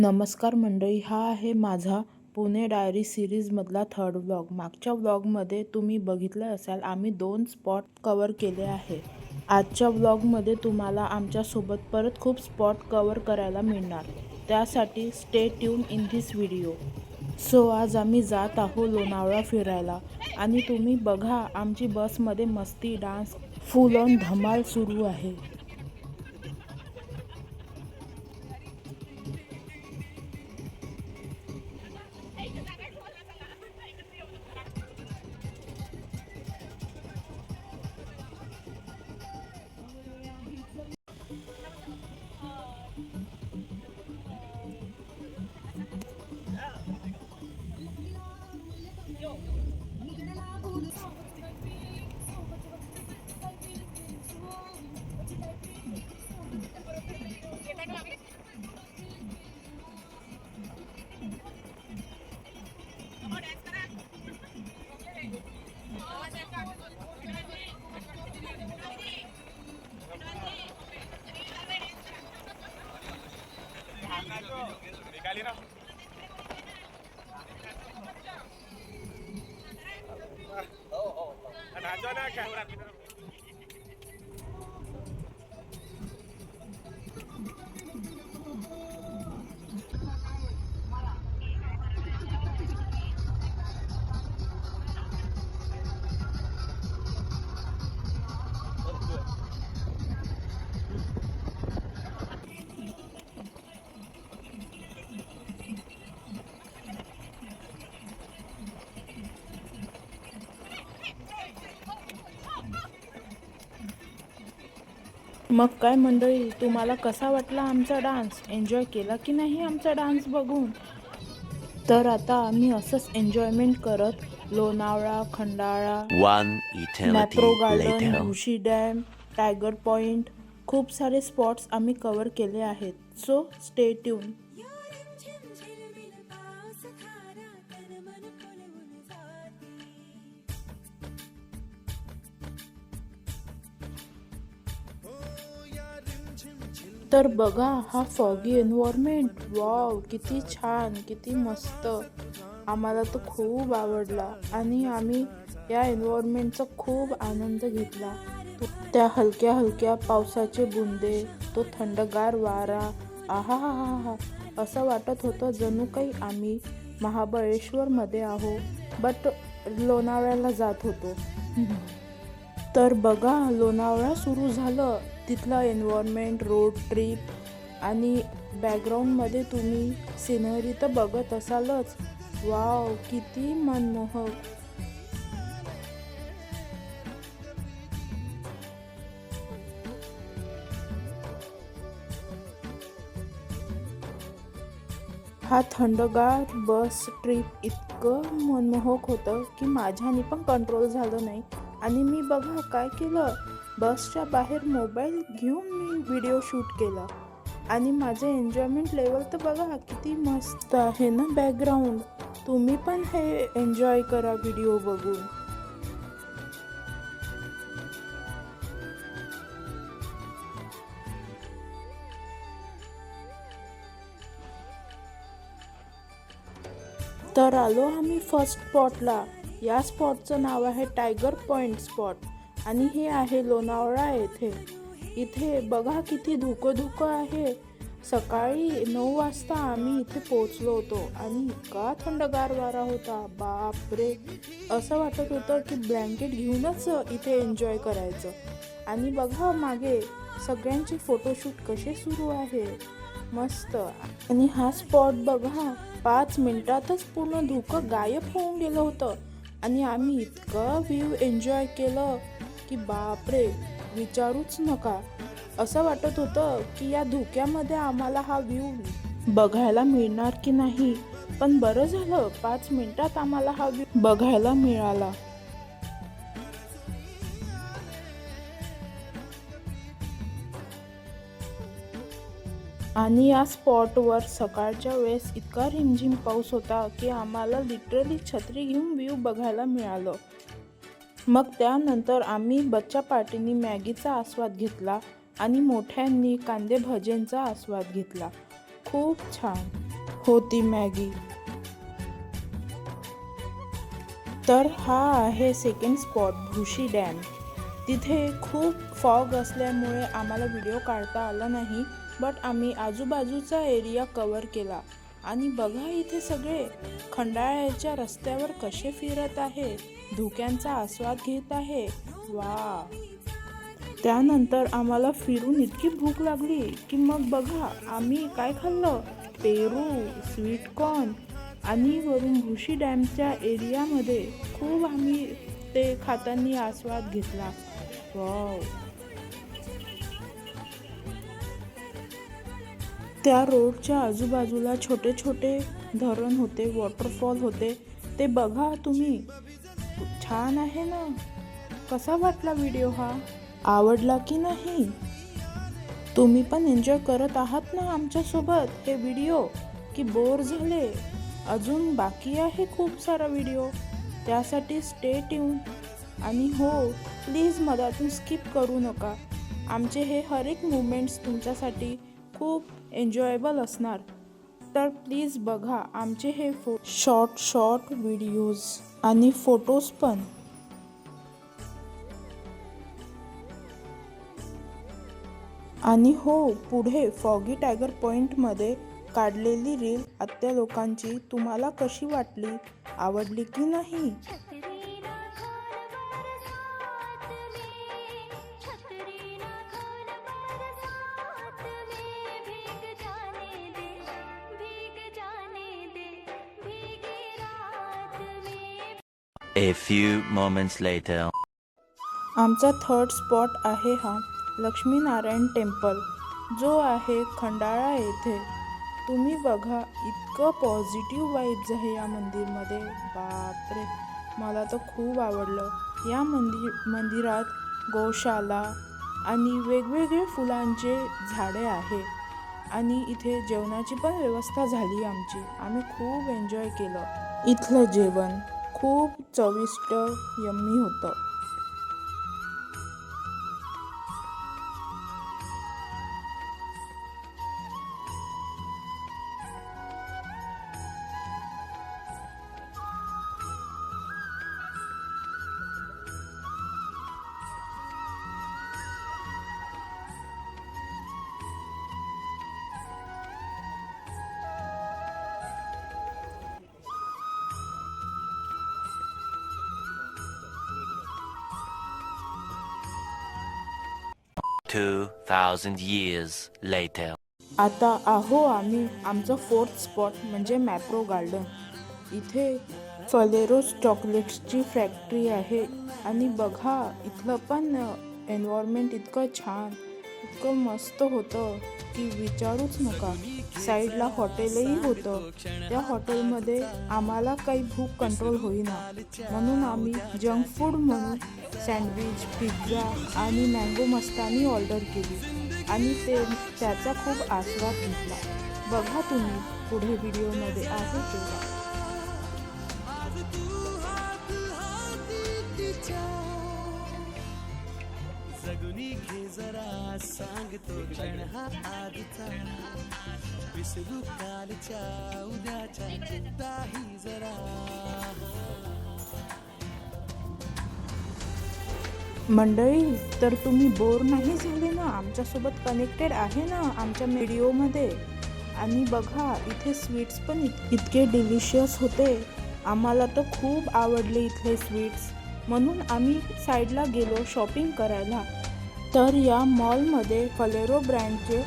नमस्कार मंडळी हा आहे माझा पुणे डायरी सिरीजमधला थर्ड व्लॉग मागच्या व्लॉगमध्ये तुम्ही बघितलं असाल आम्ही दोन स्पॉट कवर केले आहे. आजच्या व्लॉगमध्ये तुम्हाला आमच्यासोबत परत खूप स्पॉट कवर करायला मिळणार. त्यासाठी stay tune in this video so आज आम्ही जात आहो लोणावळा फिरायला आणि तुम्ही बघा आमची बसमध्ये मस्ती डान्स फुल ऑन धमाल सुरू आहे. मग काय मंडळी तुम्हाला कसा वाटला आमचा डान्स? एन्जॉय केला की नाही आमचा डान्स बघून? तर आता आम्ही असंच एन्जॉयमेंट करत Lonavala Khandala Mapro garden. Bhushi dam tiger point खूप सारे स्पॉट्स आम्ही कवर केले आहेत. सो स्टे ट्यून तर बघा हा फॉगी एन्व्हायरमेंट वाव किती छान किती मस्त. आम्हाला तो खूप आवडला. आणि आम्ही या एन्व्हायरमेंटचा खूप आनंद घेतला. त्या हलक्या हलक्या पावसाचे बुंदे तो थंडगार वारा. आहा हा हा हा असं वाटत होतं जणू काही आम्ही महाबळेश्वरमध्ये आहो बट लोणावळ्याला जात होतो. तर बघा लोणावळा सुरू झालं. तिथलं एन्व्हायरमेंट रोड ट्रिप आणि बॅकग्राऊंडमध्ये तुम्ही सिनरी तर बघत असालच. वाव किती मनमोहक. हा थंडगार बस ट्रिप इतकं मनमोहक होतं की माझ्याने पण कंट्रोल झालं नाही. आणि मी बघा काय केलं? बसच्या बाहेर मोबाईल घेऊन मी व्हिडिओ शूट केला. आणि माझे एन्जॉयमेंट लेवल तर बघा किती मस्त आहे ना बॅकग्राऊंड तुम्ही पण हे एन्जॉय करा व्हिडिओ बघून. तर आलो आम्ही फर्स्ट स्पॉटला या स्पॉटचं नाव आहे टायगर पॉइंट स्पॉट आणि हे आहे लोणावळा येथे. इथे बघा किती धुकं धुकं आहे. सकाळी नऊ वाजता आम्ही इथे पोचलो होतो आणि इतका थंडगार वारा होता. बापरे! असं वाटत होतं की ब्लँकेट घेऊनच इथे एन्जॉय करायचं. आणि बघा मागे सगळ्यांचे फोटोशूट कसे सुरू आहे. मस्त. आणि हा स्पॉट बघा पाच मिनिटातच पूर्ण धुकं गायब होऊन गेलं होतं. आणि आम्ही इतकं व्ह्यू एन्जॉय केलं. की बापरे विचारूच नका. असं वाटत होतं की या धुक्यामध्ये आम्हाला हा व्ह्यू बघायला मिळणार की नाही. पण बरं झालं पाच मिनिटात आम्हाला हा व्ह्यू बघायला मिळाला. आणि या स्पॉटवर सकाळच्या वेळेस इतका रिमझिम पाऊस होता की आम्हाला लिटरली छत्री घेऊन व्ह्यू बघायला मिळालं. मग त्यानंतर आम्ही बच्चा पार्टीनी मॅगीचा आस्वाद घेतला आणि मोठ्यांनी कांदे भजेंचा आस्वाद घेतला. खूप छान होती मॅगी. तर हा आहे सेकंड स्पॉट भुशी डॅम. तिथे खूप फॉग असल्यामुळे आम्हाला व्हिडिओ काढता आला नाही बट आम्ही आजूबाजूचा एरिया कवर केला. आणि बघा इथे सगळे खंडाळ्याच्या रस्त्यावर कसे फिरत आहे धुक्यांचा आस्वाद घेत आहे. वा त्यानंतर आम्हाला फिरून इतकी भूक लागली की मग बघा आम्ही काय खाल्लं? पेरू स्वीटकॉर्न आणि वरून भुशी डॅमच्या एरियामध्ये खूप आम्ही ते खाताना आस्वाद घेतला. वाव. त्या रोडच्या आजूबाजूला छोटे छोटे धरण होते वॉटरफॉल होते. ते बघा तुम्ही. छान आहे ना? कसा वाटला व्हिडिओ हा? आवडला की नाही? तुम्ही पण एन्जॉय करत आहात ना आमच्यासोबत हे व्हिडिओ की बोर झाले. अजून बाकी आहे खूप सारा व्हिडिओ त्यासाठी स्टे ट्यून आणि हो प्लीज मधातून स्किप करू नका. आमचे हे हर एक मुवमेंट्स तुमच्यासाठी खूप एन्जॉयबल असणार. तर प्लीज बघा आमचे हे फो शॉर्ट शॉर्ट व्हिडिओज आणि फोटोज पण. आणि हो पुढे फॉगी टायगर पॉईंटमध्ये काढलेली रील आत्या लोकांची तुम्हाला कशी वाटली? आवडली की नाही? A few moments later. आमचा थर्ड स्पॉट आहे हा. लक्ष्मीनारायण टेम्पल. जो आहे खंडाळा येथे. तुम्ही बघा इतकं पॉझिटिव्ह वाईब्स आहे या मंदिरमध्ये. बापरे! मला तर खूप आवडलं. या मंदिर मंदिरात गोशाला आणि वेगवेगळे फुलांचे झाडे आहे. आणि इथे जेवणाची पण व्यवस्था झाली आमची. आम्ही खूप एन्जॉय केलं. इथलं जेवण. खूप चविष्ट यम्मी होतं. Two thousand years later. आता आहो आम्ही आमचं फोर्थ स्पॉट म्हणजे मॅप्रो गार्डन इथे फलेरोज चॉकलेट्सची फॅक्टरी आहे. आणि बघा इथलं पण एन्व्हायरमेंट इतकं छान इतकं मस्त होतं की विचारूच नका. साईडला हॉटेलही होतं. त्या हॉटेलमध्ये आम्हाला काही भूक कंट्रोल होईना. म्हणून आम्ही जंक फूड म्हणून सँडविच पिझ्झा आणि मँगो मस्तानी ऑर्डर केली. आणि ते त्याचा खूप आस्वाद घेतला. बघा तुम्ही पुढे व्हिडिओमध्ये आहे तेव्हा. घे जरा सांगतो क्षण हा आजचा विसरू कालच्या उद्याच्या चिंताही जरा. मंडळी तर तुम्ही बोर नाही झाले ना? आमच्यासोबत कनेक्टेड आहे ना? आमच्या व्हिडिओमध्ये आणि बघा इथे स्वीट्स पण इत- इतके डिलिशियस होते. आम्हाला तर खूप आवडले इथले स्वीट्स म्हणून आम्ही साईडला गेलो शॉपिंग करायला. तर या मॉलमध्ये फलेरो ब्रँडचे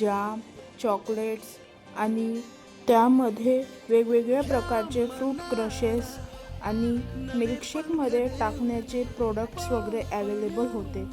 जाम चॉकलेट्स आणि त्यामध्ये वेगवेगळ्या प्रकारचे फ्रूट क्रशेस आणि मिल्कशेकमध्ये टाकण्याचे प्रोडक्ट्स वगैरे अवेलेबल होते.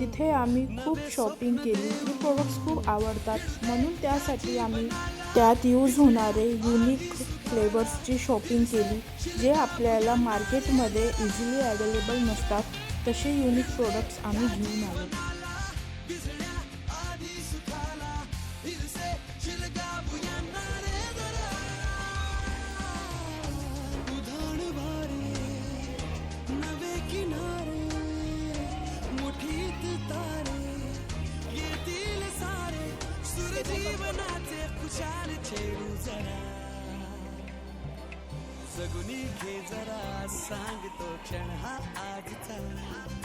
तिथे आम्ही खूप शॉपिंग केली. ती प्रोडक्ट्स खूप आवडतात. म्हणून त्यासाठी आम्ही त्यात यूज होणारे युनिक फ्लेवर्सची शॉपिंग केली जे आपल्याला मार्केटमध्ये इझिली अवेलेबल नसतात. तसे युनिक प्रोडक्ट्स आम्ही घेऊन आलो नवे तारे सारे जीवनाचे खुशाल छेडू जरा जगुनी घे जरा सांगतो क्षण हा आजचा.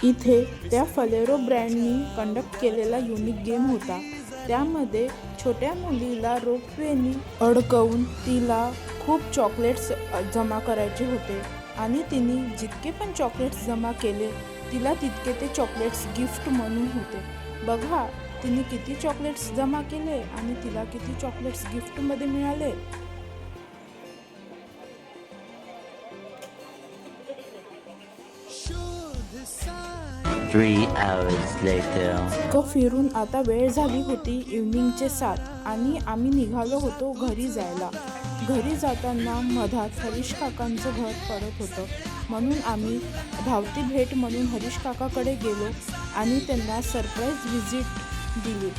इथे त्या फलेरो ब्रँडनी कंडक्ट केलेला युनिक गेम होता. त्यामध्ये छोट्या मुलीला रोपवेनी अडकवून तिला खूप चॉकलेट्स जमा करायचे होते. आणि तिने जितके पण चॉकलेट्स जमा केले तिला तितके ते चॉकलेट्स गिफ्ट म्हणून होते. बघा तिने किती चॉकलेट्स जमा केले आणि तिला किती चॉकलेट्स गिफ्टमध्ये मिळाले. Three hours later. इतकं फिरून आता वेळ झाली होती इव्हनिंगचे सात आणि आम्ही निघालो होतो घरी जायला. घरी जाताना मधात हरीश काकांचं घर पडत होतं. म्हणून आम्ही धावती भेट म्हणून हरीश काकाकडे गेलो आणि त्यांना सरप्राईज व्हिजिट दिली.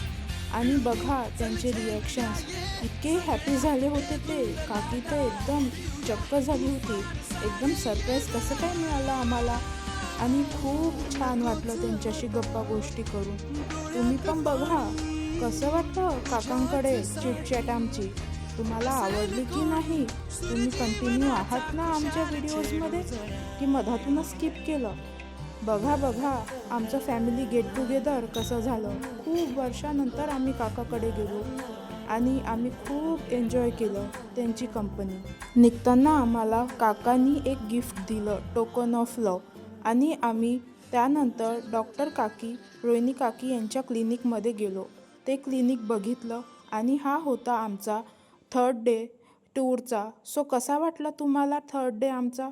आणि बघा त्यांचे रिॲक्शन्स इतके हॅपी झाले होते ते. काकी तर एकदम चक्क झाली होती. एकदम सरप्राईज कसं काय मिळालं आम्हाला? आणि खूप छान वाटलं त्यांच्याशी गप्पा गोष्टी करून. तुम्ही पण बघा कसं वाटतं काकांकडे चिटचॅट आमची? तुम्हाला आवडली की नाही? तुम्ही कंटिन्यू आहात ना आमच्या व्हिडिओजमध्ये की मधातूनच स्किप केलं? बघा बघा आमचं फॅमिली गेट टुगेदर कसं झालं? खूप वर्षानंतर आम्ही काकाकडे गेलो आणि आम्ही खूप एन्जॉय केलं त्यांची कंपनी निघताना आम्हाला काकांनी एक गिफ्ट दिलं टोकन ऑफ लव आणि आम्ही त्यानंतर डॉक्टर काकी रोहिणी काकी यांच्या क्लिनिकमध्ये गेलो. ते क्लिनिक बघितलं आणि हा होता आमचा थर्ड डे टूरचा. सो कसा वाटला तुम्हाला थर्ड डे आमचा?